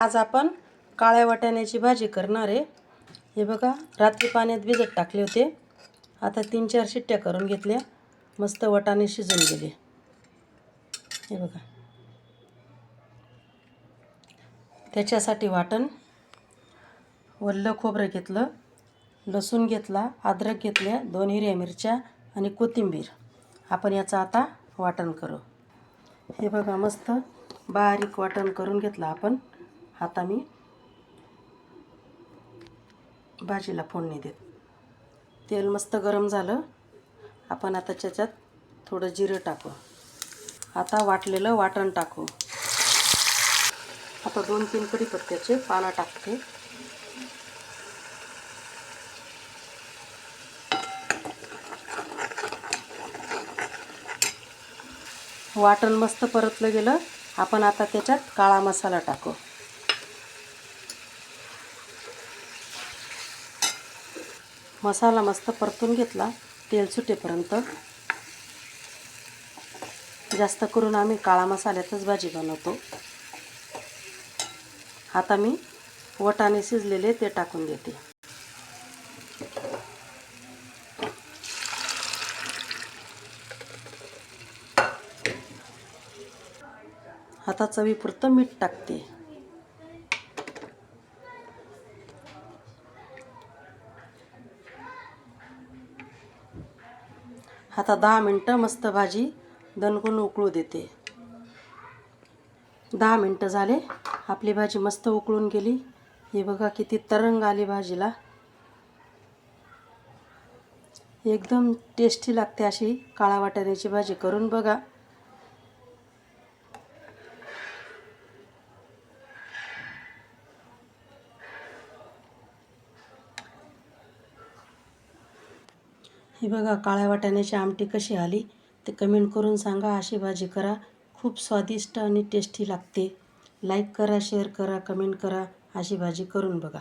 आज आपण काळ्या वाटाण्याची भाजी करणार आहे. हे बघा रात्री पाण्यात भिजत टाकले होते. आता तीन चार शिट्ट्या करून घेतल्या. मस्त वाटाणे शिजून गेले. हे बघा. त्याच्यासाठी वाटण. वल्लं खोबरं घेतलं. लसूण घेतला अद्रक घेतल्या दोन हिरव्या मिरच्या आणि कोथिंबीर. आपण याचं आता वाटण करू. हे बघा मस्त बारीक वाटण करून घेतलं आपण. आता मी भाजीला फोडणी देत. तेल मस्त गरम झालं. आपण आता त्याच्यात थोडं जिरं टाकू. आता वाटलेलं वाटण टाकू. आता दोन तीन कढीपत्त्याचे पानं टाकते. वाटण मस्त परतलं गेलं. आपण आता त्याच्यात काळा मसाला टाकू. मसाला मस्त परतून घेतला तेल सुटेपर्यंत. जास्त करून आम्ही काळा मसाल्यातच भाजी बनवतो. आता मी वटाने शिजलेले ते टाकून देते. आता चवीपुरतं मीठ टाकते. आता दहा मिनटं मस्त भाजी दणकून उकळू देते. दहा मिनटं झाले. आपली भाजी मस्त उकळून गेली. हे बघा किती तरंग आली भाजीला. एकदम टेस्टी लागते अशी काळा वाटाण्याची भाजी. करून बघा. ही बघा काळ्या वाटाण्याची आमटी कशी आली? ते कमेंट करून सांगा. अशी भाजी करा. खूप स्वादिष्ट आणि टेस्टी लागते. लाईक करा शेअर करा कमेंट करा. अशी भाजी करून बघा.